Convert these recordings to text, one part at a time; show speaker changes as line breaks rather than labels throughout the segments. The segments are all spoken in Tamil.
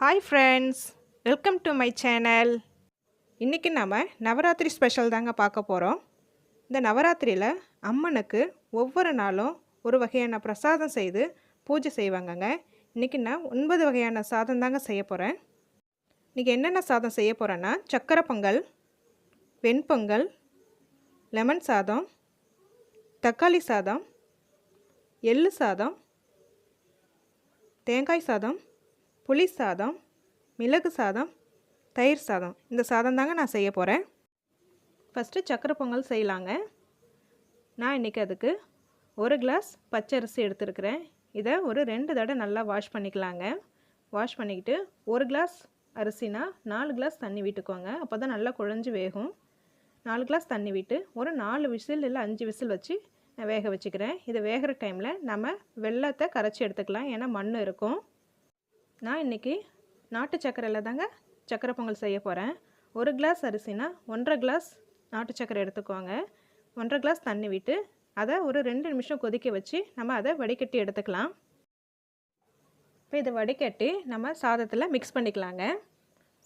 Hi friends welcome to my channel இன்றைக்கி நாம் நவராத்திரி ஸ்பெஷல் தாங்க பார்க்க போகிறோம் இந்த நவராத்திரியில் அம்மனுக்கு ஒவ்வொரு நாளும் ஒரு வகையான பிரசாதம் செய்து பூஜை செய்வாங்கங்க. இன்றைக்கி நான் ஒன்பது வகையான சாதம் தாங்க செய்ய போகிறேன் இன்றைக்கி என்னென்ன சாதம் செய்ய போகிறேன்னா சக்கரை பொங்கல் வெண்பொங்கல் லெமன் சாதம் தக்காளி சாதம் எள்ளு சாதம் தேங்காய் சாதம் புளி சாதம் மிளகு சாதம் தயிர் சாதம். இந்த சாதம் தாங்க நான் செய்ய போகிறேன் ஃபஸ்ட்டு சக்கரை பொங்கல் செய்யலாங்க. நான் இன்றைக்கி அதுக்கு ஒரு கிளாஸ் பச்சரிசி எடுத்துருக்கிறேன். இதை ஒரு ரெண்டு தடவை நல்லா வாஷ் பண்ணிக்கலாங்க. வாஷ் பண்ணிக்கிட்டு ஒரு கிளாஸ் அரிசினா நாலு கிளாஸ் தண்ணி விட்டுக்கோங்க. அப்போ தான் நல்லா குழஞ்சி வேகும். நாலு கிளாஸ் தண்ணி விட்டு ஒரு நாலு விசில் இல்லை அஞ்சு விசில் வச்சு நான் வேக வச்சுக்கிறேன். இது வேகிற டைமில் நம்ம வெள்ளத்தை கரைச்சி எடுத்துக்கலாம். ஏன்னா மண் இருக்கும். நான் இன்றைக்கி நாட்டு சர்க்கரையில் தாங்க சக்கரை பொங்கல் செய்ய போகிறேன் ஒரு கிளாஸ் அரிசினா ஒன்றரை கிளாஸ் நாட்டு சர்க்கரை எடுத்துக்கோங்க. ஒன்றரை கிளாஸ் தண்ணி விட்டு அதை ஒரு ரெண்டு நிமிஷம் கொதிக்க வச்சு நம்ம அதை வடிகட்டி எடுத்துக்கலாம். இப்போ இதை வடிகட்டி நம்ம சாதத்தில் மிக்ஸ் பண்ணிக்கலாங்க.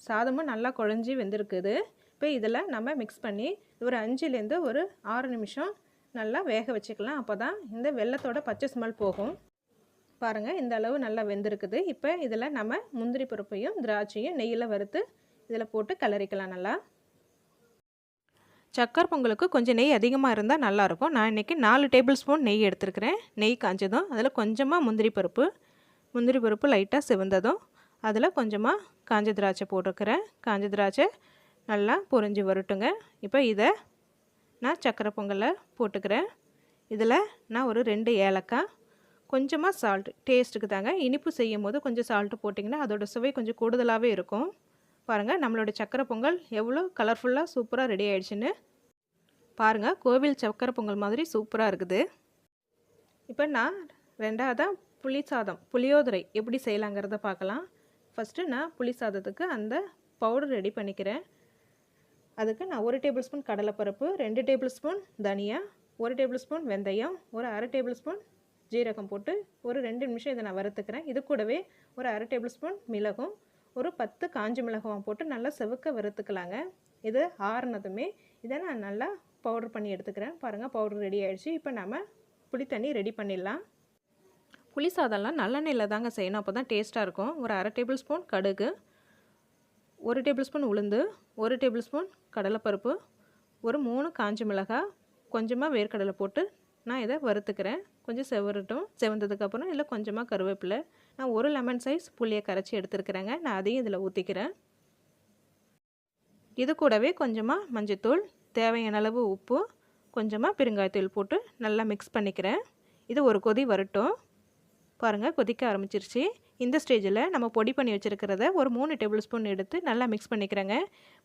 சாதமும் நல்லா குழஞ்சி வெந்திருக்குது. இப்போ இதில் நம்ம மிக்ஸ் பண்ணி ஒரு அஞ்சுலேருந்து ஒரு ஆறு நிமிஷம் நல்லா வேக வச்சுக்கலாம். அப்போ தான் இந்த வெள்ளத்தோட பச்சை ஸ்மெல் போகும். பாருங்கள் இந்த அளவு நல்லா வெந்திருக்குது. இப்போ இதில் நம்ம முந்திரி பருப்பையும் திராட்சையும் நெய்யில் வறுத்து இதில் போட்டு கலரிக்கலாம் நல்லா. சக்கரை பொங்கலுக்கு கொஞ்சம் நெய் அதிகமாக இருந்தால் நல்லாயிருக்கும் நான் இன்றைக்கி நாலு டேபிள் ஸ்பூன் நெய் எடுத்துருக்கிறேன். நெய் காஞ்சதும் அதில் கொஞ்சமாக முந்திரி பருப்பு. முந்திரி பருப்பு லைட்டாக சிவந்ததும் அதில் கொஞ்சமாக காஞ்ச திராட்சை போட்டிருக்கிறேன். காஞ்ச திராட்சை நல்லா பொரிஞ்சு வரட்டுங்க. இப்போ இதை நான் சக்கரை பொங்கலில் போட்டுக்கிறேன். இதில் நான் ஒரு ரெண்டு ஏலக்காய் கொஞ்சமாக சால்ட் டேஸ்ட்டுக்கு தாங்க. இனிப்பு செய்யும் போது கொஞ்சம் சால்ட்டு போட்டிங்கன்னா அதோடய சுவை கொஞ்சம் கூடுதலாகவே இருக்கும். பாருங்கள் நம்மளோட சக்கரை பொங்கல் எவ்வளோ கலர்ஃபுல்லாக சூப்பராக ரெடி ஆகிடுச்சின்னு பாருங்கள் கோவில் சக்கரை பொங்கல் மாதிரி சூப்பராக இருக்குது. இப்போ நான் ரெண்டாவதாக புளி சாதம் புளியோதரை எப்படி செய்யலாங்கிறத பார்க்கலாம். ஃபஸ்ட்டு நான் புளி சாதத்துக்கு அந்த பவுடர் ரெடி பண்ணிக்கிறேன். அதுக்கு நான் ஒரு டேபிள் ஸ்பூன் கடலைப்பருப்பு ரெண்டு டேபிள் ஸ்பூன் தனியா ஒரு டேபிள் ஸ்பூன் வெந்தயம் ஒரு அரை டேபிள் ஸ்பூன் ஜீரகம் போட்டு ஒரு ரெண்டு நிமிஷம் இதை நான் வறுத்துக்கிறேன். இது கூடவே ஒரு அரை டேபிள் ஸ்பூன் மிளகும் ஒரு பத்து காஞ்ச மிளகாவும் போட்டு நல்லா செவுக்க வறுத்துக்கலாங்க. இது ஆறுனதுமே இதை நான் நல்லா பவுடர் பண்ணி எடுத்துக்கிறேன். பாருங்கள் பவுடர் ரெடி ஆகிடுச்சு இப்போ நம்ம புளி தண்ணி ரெடி பண்ணிடலாம். புளி சாதம்லாம் நல்லெண்ணெயில் தாங்க செய்யணும். அப்போ தான் டேஸ்ட்டாக இருக்கும். ஒரு அரை டேபிள் ஸ்பூன் கடுகு ஒரு டேபிள் ஸ்பூன் உளுந்து ஒரு டேபிள் ஸ்பூன் கடலைப்பருப்பு ஒரு மூணு காஞ்ச மிளகாய் கொஞ்சமாக வேர்க்கடலை போட்டு நான் இதை வறுத்துக்கிறேன். கொஞ்சம் செவரட்டும் செவந்ததுக்கப்புறம் இல்லை கொஞ்சமாக கருவேப்பிலை. நான் ஒரு லெமன் சைஸ் புளியை கரைச்சி எடுத்துருக்கிறேங்க. நான் அதையும் இதில் ஊற்றிக்கிறேன் இது கூடவே கொஞ்சமாக மஞ்சத்தூள் தேவையான அளவு உப்பு கொஞ்சமாக பெருங்காயத்தூள் போட்டு நல்லா மிக்ஸ் பண்ணிக்கிறேன். இது ஒரு கொதி வரட்டும். பாருங்கள் கொதிக்க ஆரம்பிச்சிருச்சு. இந்த ஸ்டேஜில் நம்ம பொடி பண்ணி வச்சுருக்கிறத ஒரு மூணு டேபிள் ஸ்பூன் எடுத்து நல்லா மிக்ஸ் பண்ணிக்கிறேங்க.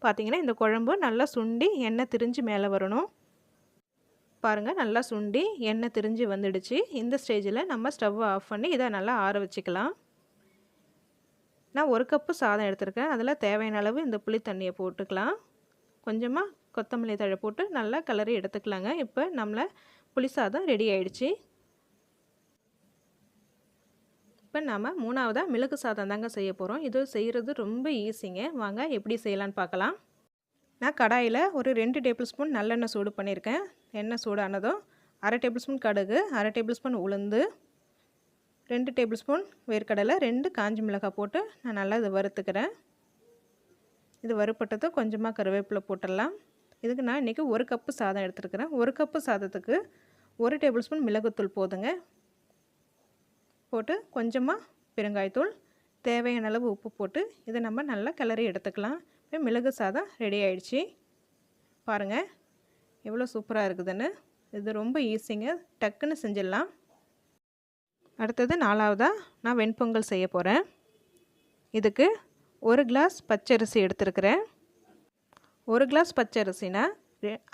பார்த்தீங்கன்னா இந்த குழம்பு நல்லா சுண்டி எண்ணெய் திரிஞ்சு மேலே வரணும். பாருங்கள் நல்லா சுண்டி எண்ணெய் திரிஞ்சு வந்துடுச்சு. இந்த ஸ்டேஜில் நம்ம ஸ்டவ்வை ஆஃப் பண்ணி இதை நல்லா ஆற வச்சுக்கலாம். நான் ஒரு கப்பு சாதம் எடுத்திருக்கேன். அதில் தேவையான அளவு இந்த புளி தண்ணியை போட்டுக்கலாம். கொஞ்சமாக கொத்தமல்லி தழை போட்டு நல்லா கலரி எடுத்துக்கலாங்க. இப்போ நம்மளை புளி சாதம் ரெடி ஆயிடுச்சு. இப்போ நாம் மூணாவதாக மிளகு சாதம் தாங்க செய்ய போகிறோம் இது செய்கிறது ரொம்ப ஈஸிங்க. வாங்க எப்படி செய்யலான்னு பார்க்கலாம். நான் கடாயில் ஒரு ரெண்டு டேபிள் ஸ்பூன் நல்லெண்ணெய் சூடு பண்ணியிருக்கேன். எண்ணெய் சூடானதும் அரை டேபிள் ஸ்பூன் கடுகு அரை டேபிள் ஸ்பூன் உளுந்து ரெண்டு டேபிள் ஸ்பூன் வேர்க்கடலை ரெண்டு காஞ்சி மிளகாய் போட்டு நான் நல்லா இதை வறுத்துக்கிறேன். இது வறுப்பட்டதும் கொஞ்சமாக கருவேப்பிலை போட்டுடலாம். இதுக்கு நான் இன்றைக்கி ஒரு கப்பு சாதம் எடுத்துருக்கிறேன். ஒரு கப்பு சாதத்துக்கு ஒரு டேபிள் ஸ்பூன் மிளகுத்தூள் போதுங்க. போட்டு கொஞ்சமாக பெருங்காயத்தூள் தேவையான அளவு உப்பு போட்டு இதை நம்ம நல்லா கிளறி எடுத்துக்கலாம். இப்போ மிளகு சாதம் ரெடி ஆயிடுச்சு. பாருங்கள் எவ்வளோ சூப்பராக இருக்குதுன்னு. இது ரொம்ப ஈஸிங்க டக்குன்னு செஞ்சிடலாம். அடுத்தது நாலாவதாக நான் வெண்பொங்கல் செய்ய போகிறேன் இதுக்கு ஒரு கிளாஸ் பச்சரிசி எடுத்துருக்கிறேன். ஒரு கிளாஸ் பச்சரிசினா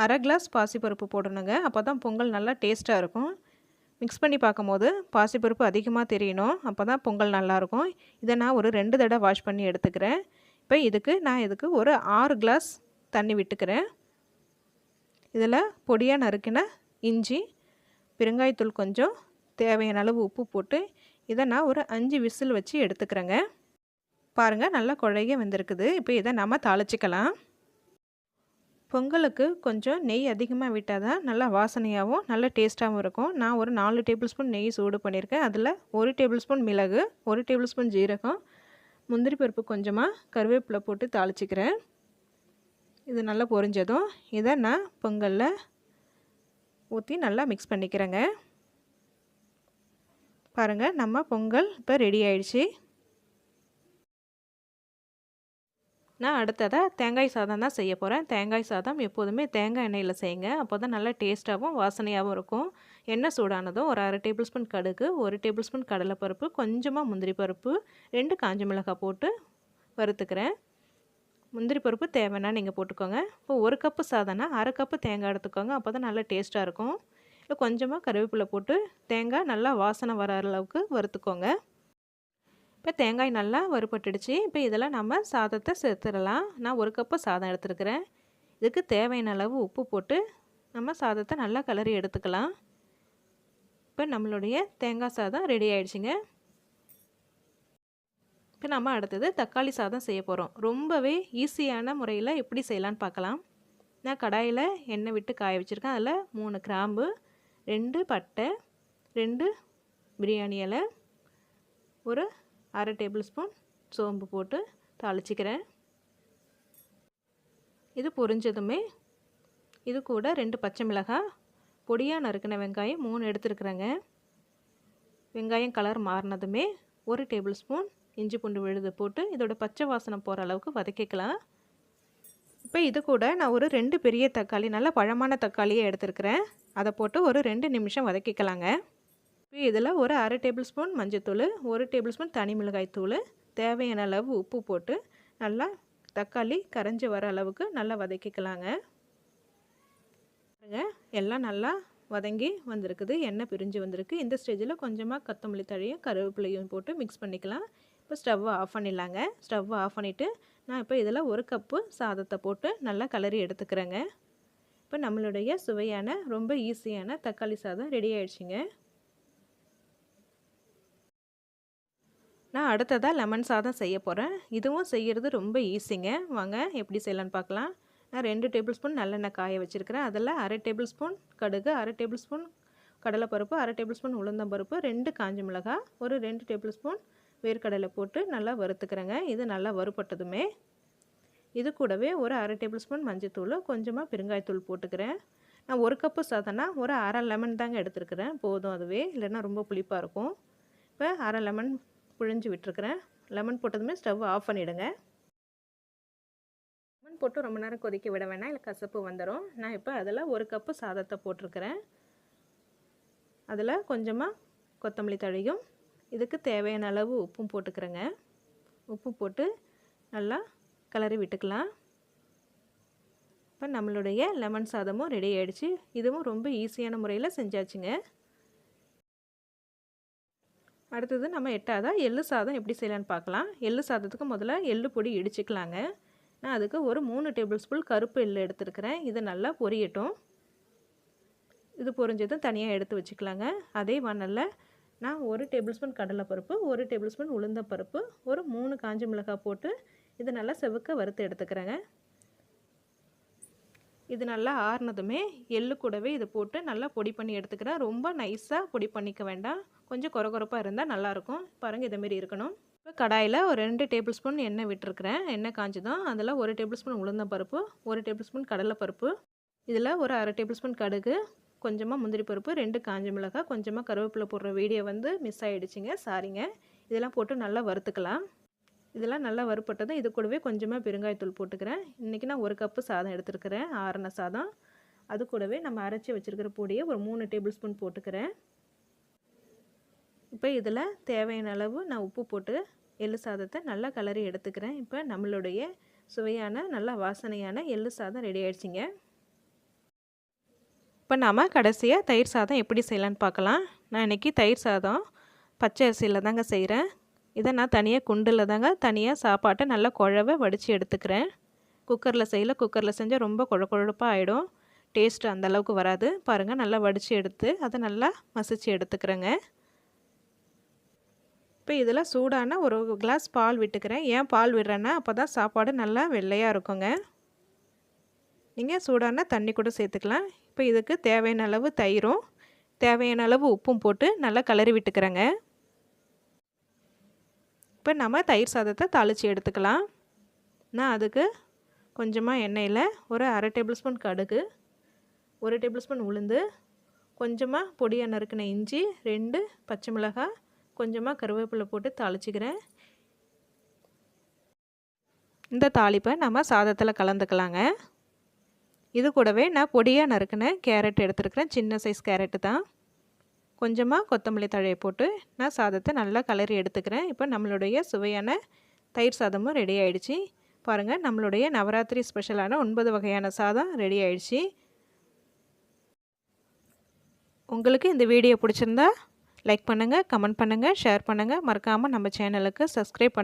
அரை கிளாஸ் பாசிப்பருப்பு போடணுங்க. அப்போ தான் பொங்கல் நல்லா டேஸ்ட்டாக இருக்கும். மிக்ஸ் பண்ணி பார்க்கும்போது பாசிப்பருப்பு அதிகமாக தெரியணும். அப்போ தான் பொங்கல் நல்லாயிருக்கும் இதை நான் ஒரு ரெண்டு தடவை வாஷ் பண்ணி எடுத்துக்கிறேன். இப்போ இதுக்கு நான் இதுக்கு ஒரு ஆறு கிளாஸ் தண்ணி விட்டுக்கிறேன். இதில் பொடியாக நறுக்கின இஞ்சி பெருங்காயத்தூள் கொஞ்சம் தேவையான அளவு உப்பு போட்டு இதை நான் ஒரு அஞ்சு விசில் வச்சு எடுத்துக்கிறேங்க. பாருங்கள் நல்லா குழைய வந்திருக்குது. இப்போ இதை நம்ம தாளிச்சிக்கலாம். பொங்கலுக்கு கொஞ்சம் நெய் அதிகமாக விட்டால் தான் நல்லா வாசனையாகவும் நல்ல டேஸ்ட்டாகவும் இருக்கும். நான் ஒரு நாலு டேபிள் ஸ்பூன் நெய் சூடு பண்ணியிருக்கேன். அதில் ஒரு டேபிள் ஸ்பூன் மிளகு ஒரு டேபிள் ஸ்பூன் ஜீரகம் முந்திரி பருப்பு கொஞ்சமாக கருவேப்பிலை போட்டு தாளிச்சிக்கிறேன். இது நல்லா பொரிஞ்சதும் இதை நான் பொங்கலில் ஊற்றி நல்லா மிக்ஸ் பண்ணிக்கிறேங்க. பாருங்கள் நம்ம பொங்கல் இப்போ ரெடி ஆயிடுச்சு. நான் அடுத்ததாக தேங்காய் சாதம் தான் செய்ய போகிறேன் தேங்காய் சாதம் எப்போதுமே தேங்காய் எண்ணெயில் செய்யுங்க. அப்போ தான் நல்லா டேஸ்ட்டாகவும் வாசனையாகவும் இருக்கும். எண்ணெய் சூடானதும் ஒரு அரை டேபிள் ஸ்பூன் கடுகு ஒரு டேபிள் ஸ்பூன் கடலைப்பருப்பு கொஞ்சமாக முந்திரி பருப்பு ரெண்டு காஞ்ச மிளகாய் போட்டு வறுத்துக்கிறேன். முந்திரி பருப்பு தேவைன்னா நீங்கள் போட்டுக்கோங்க. இப்போ ஒரு கப்பு சாதம்னா அரை கப்பு தேங்காய் எடுத்துக்கோங்க. அப்போ தான் நல்லா டேஸ்ட்டாக இருக்கும். இல்லை கொஞ்சமாக கருவேப்பிலை போட்டு தேங்காய் நல்லா வாசனை வர அளவுக்கு வறுத்துக்கோங்க. இப்போ தேங்காய் நல்லா வறுபட்டுடுச்சு. இப்போ இதெல்லாம் நம்ம சாதத்தை சேர்த்துடலாம். நான் ஒரு கப்பு சாதம் எடுத்துருக்கிறேன். இதுக்கு தேவையான அளவு உப்பு போட்டு நம்ம சாதத்தை நல்லா கலரி எடுத்துக்கலாம். இப்போ நம்மளுடைய தேங்காய் சாதம் ரெடி ஆயிடுச்சுங்க. இப்போ நம்ம அடுத்தது தக்காளி சாதம் செய்ய போகிறோம் ரொம்பவே ஈஸியான முறையில் எப்படி செய்யலான்னு பார்க்கலாம். நான் கடாயில் எண்ணெய் விட்டு காய வச்சுருக்கேன். அதில் மூணு கிராம்பு ரெண்டு பட்டை ரெண்டு பிரியாணி இலை ஒரு அரை டேபிள் ஸ்பூன் சோம்பு போட்டு தாளிச்சிக்கிறேன். இது பொரிஞ்சதுமே இது கூட ரெண்டு பச்சை மிளகாய் பொடியாக நறுக்கின வெங்காயம் மூணு எடுத்துருக்குறேங்க. வெங்காயம் கலர் மாறினதுமே ஒரு டேபிள் ஸ்பூன் இஞ்சி பூண்டு விழுது போட்டு இதோட பச்சை வாசனை போகிற அளவுக்கு வதக்கிக்கலாம். இப்போ இது கூட நான் ஒரு ரெண்டு பெரிய தக்காளி நல்ல பழமான தக்காளியை எடுத்துருக்கிறேன். அதை போட்டு ஒரு ரெண்டு நிமிஷம் வதக்கிக்கலாங்க. இப்போ இதில் ஒரு அரை டேபிள் ஸ்பூன் மஞ்சத்தூள் ஒரு டேபிள் ஸ்பூன் தனி மிளகாய் தூள் தேவையான அளவு உப்பு போட்டு நல்லா தக்காளி கரைஞ்சி வர அளவுக்கு நல்லா வதக்கிக்கலாங்க. எல்லாம் நல்லா வதங்கி வந்திருக்குது. எண்ணெய் பிரிஞ்சு வந்திருக்கு. இந்த ஸ்டேஜில் கொஞ்சமாக கொத்தமல்லி தழையும் கருவேப்பிலையும் போட்டு மிக்ஸ் பண்ணிக்கலாம். இப்போ ஸ்டவ்வை ஆஃப் பண்ணிடலாங்க. ஸ்டவ்வை ஆஃப் பண்ணிவிட்டு நான் இப்போ இதில் ஒரு கப்பு சாதத்தை போட்டு நல்லா கலரி எடுத்துக்கிறேங்க. இப்போ நம்மளுடைய சுவையான ரொம்ப ஈஸியான தக்காளி சாதம் ரெடி ஆயிடுச்சுங்க. நான் அடுத்ததாக லெமன் சாதம் செய்ய போகிறேன் இதுவும் செய்கிறது ரொம்ப ஈஸிங்க வாங்க எப்படி செய்யலான்னு பார்க்கலாம். நான் ரெண்டு டேபிள் ஸ்பூன் நல்லெண்ணெய் காய வச்சுருக்கிறேன். அதில் அரை டேபிள் ஸ்பூன் கடுகு அரை டேபிள் ஸ்பூன் கடலைப்பருப்பு அரை டேபிள் ஸ்பூன் உளுந்தம்பருப்பு ரெண்டு காஞ்ச மிளகாய் ஒரு ரெண்டு டேபிள் ஸ்பூன் வேர்க்கடலை போட்டு நல்லா வறுத்துக்கிறேங்க. இது நல்லா வறுப்பட்டதுமே இது கூடவே ஒரு அரை டேபிள் ஸ்பூன் மஞ்சத்தூள் கொஞ்சமாக பெருங்காயத்தூள் போட்டுக்கிறேன். நான் ஒரு கப்பு சாதம்னா ஒரு அரை லெமன் தாங்க எடுத்துருக்கிறேன். போதும் அதுவே இல்லைன்னா ரொம்ப புளிப்பாக இருக்கும். இப்போ அரை லெமன் புழிஞ்சு விட்டுருக்குறேன். லெமன் போட்டதுமே ஸ்டவ் ஆஃப் பண்ணிவிடுங்க லெமன் போட்டு ரொம்ப நேரம் கொதிக்க விட வேணாம். இல்லை கசப்பு வந்துடும் நான் இப்போ அதில் ஒரு கப்பு சாதத்தை போட்டிருக்கிறேன். அதில் கொஞ்சமாக கொத்தமல்லி தழையும் இதுக்கு தேவையான அளவு உப்பும் போட்டுக்கிறேங்க. உப்பு போட்டு நல்லா கிளறி விட்டுக்கலாம். இப்போ நம்மளுடைய லெமன் சாதமும் ரெடி ஆகிடுச்சு இதுவும் ரொம்ப ஈஸியான முறையில் செஞ்சாச்சுங்க. அடுத்தது நம்ம எட்டாவதாக எள்ளு சாதம் எப்படி செய்யலான்னு பார்க்கலாம். எள்ளு சாதத்துக்கு முதல்ல எள்ளு பொடி இடிச்சுக்கலாங்க. நான் அதுக்கு ஒரு மூணு டேபிள் ஸ்பூன் கருப்பு எள்ளு எடுத்துருக்கிறேன். இது நல்லா பொரியட்டும். இது பொரிஞ்சதும் தனியாக எடுத்து வச்சுக்கலாங்க. அதே வானலில் நான் ஒரு டேபிள் ஸ்பூன் கடலைப்பருப்பு ஒரு டேபிள் ஸ்பூன் உளுந்தப்பருப்பு ஒரு மூணு காஞ்ச மிளகாய் போட்டு இது நல்லா செவக்க வறுத்து எடுத்துக்கிறேங்க. இது நல்லா ஆறுனதுமே எள்ளு கூடவே இது போட்டு நல்லா பொடி பண்ணி எடுத்துக்கிறேன். ரொம்ப நைஸாக பொடி பண்ணிக்க வேண்டாம். கொஞ்சம் குறகுறப்பாக இருந்தால் நல்லாயிருக்கும் பாருங்கள் இதேமாரி இருக்கணும். இப்போ கடாயில் ஒரு ரெண்டு டேபிள் ஸ்பூன் எண்ணெய் விட்டுருக்குறேன். எண்ணெய் காஞ்சதும் அதில் ஒரு டேபிள் ஸ்பூன் உளுந்தம்பருப்பு ஒரு டேபிள் ஸ்பூன் கடலைப்பருப்பு இதில் ஒரு அரை டேபிள் ஸ்பூன் கடுகு கொஞ்சமாக முந்திரி பருப்பு ரெண்டு காஞ்ச மிளகாய் கொஞ்சமாக கருவேப்பிலை போடுற வீடியோ வந்து மிஸ் ஆகிடுச்சிங்க சாரிங்க. இதெல்லாம் போட்டு நல்லா வறுத்துக்கலாம். இதெல்லாம் நல்லா வறுப்பட்டதும் இது கூடவே கொஞ்சமாக பெருங்காயத்தூள் போட்டுக்கிறேன். இன்றைக்கி நான் ஒரு கப்பு சாதம் எடுத்துருக்கிறேன் ஆரண சாதம். அது கூடவே நம்ம அரைச்சி வச்சுருக்கிற பொடியை ஒரு மூணு டேபிள் ஸ்பூன் போட்டுக்கிறேன். இப்போ இதில் தேவையான அளவு நான் உப்பு போட்டு எள்ளு சாதத்தை நல்லா கலரி எடுத்துக்கிறேன். இப்போ நம்மளுடைய சுவையான நல்லா வாசனையான எள்ளு சாதம் ரெடி ஆகிடுச்சிங்க இப்போ நாம் கடைசியாக தயிர் சாதம் எப்படி செய்யலான்னு பார்க்கலாம். நான் இன்றைக்கி தயிர் சாதம் பச்சை அரிசியில் தாங்க செய்கிறேன் இதை நான் தனியாக குண்டில் தாங்க தனியாக சாப்பாட்டை நல்லா குழவை வடித்து எடுத்துக்கிறேன். குக்கரில் செய்யல குக்கரில் செஞ்சால் ரொம்ப குழ குழப்பாக ஆகிடும் டேஸ்ட்டு அந்தளவுக்கு வராது. பாருங்கள் நல்லா வடித்து எடுத்து அதை நல்லா மசித்து எடுத்துக்கிறேங்க. இப்போ இதில் சூடான ஒரு கிளாஸ் பால் விட்டுக்கிறேன். ஏன் பால் விடுறேன்னா அப்போ தான் சாப்பாடு நல்லா வெள்ளையாக இருக்குங்க. நீங்கள் சூடான தண்ணி கூட சேர்த்துக்கலாம். இப்போ இதுக்கு தேவையான அளவு தயிரும் தேவையான அளவு உப்பும் போட்டு நல்லா கலரி விட்டுக்கிறேங்க. இப்போ நம்ம தயிர் சாதத்தை தாளித்து எடுத்துக்கலாம். நான் அதுக்கு கொஞ்சமாக எண்ணெயில் ஒரு அரை டேபிள் ஸ்பூன் கடுகு ஒரு டேபிள் ஸ்பூன் உளுந்து கொஞ்சமாக பொடியாக நறுக்கின இஞ்சி ரெண்டு பச்சை மிளகாய் கொஞ்சமாக கருவேப்பிலை போட்டு தாளிச்சிக்கிறேன். இந்த தாளிப்பை நம்ம சாதத்தில் கலந்துக்கலாங்க. இது கூடவே நான் பொடியாக நறுக்கின கேரட் எடுத்துருக்கிறேன். சின்ன சைஸ் கேரட்டு தான். கொஞ்சமாக கொத்தமல்லி தழையை போட்டு நான் சாதத்தை நல்லா கலரி எடுத்துக்கிறேன். இப்போ நம்மளுடைய சுவையான தயிர் சாதமும் ரெடி ஆகிடுச்சி பாருங்கள் நம்மளுடைய நவராத்திரி ஸ்பெஷலான ஒன்பது வகையான சாதம் ரெடி ஆகிடுச்சி உங்களுக்கு இந்த வீடியோ பிடிச்சிருந்தா லைக் பண்ணுங்கள் கமெண்ட் பண்ணுங்கள் ஷேர் பண்ணுங்கள் மறக்காமல் நம்ம சேனலுக்கு சப்ஸ்கிரைப் பண்ணுங்கள்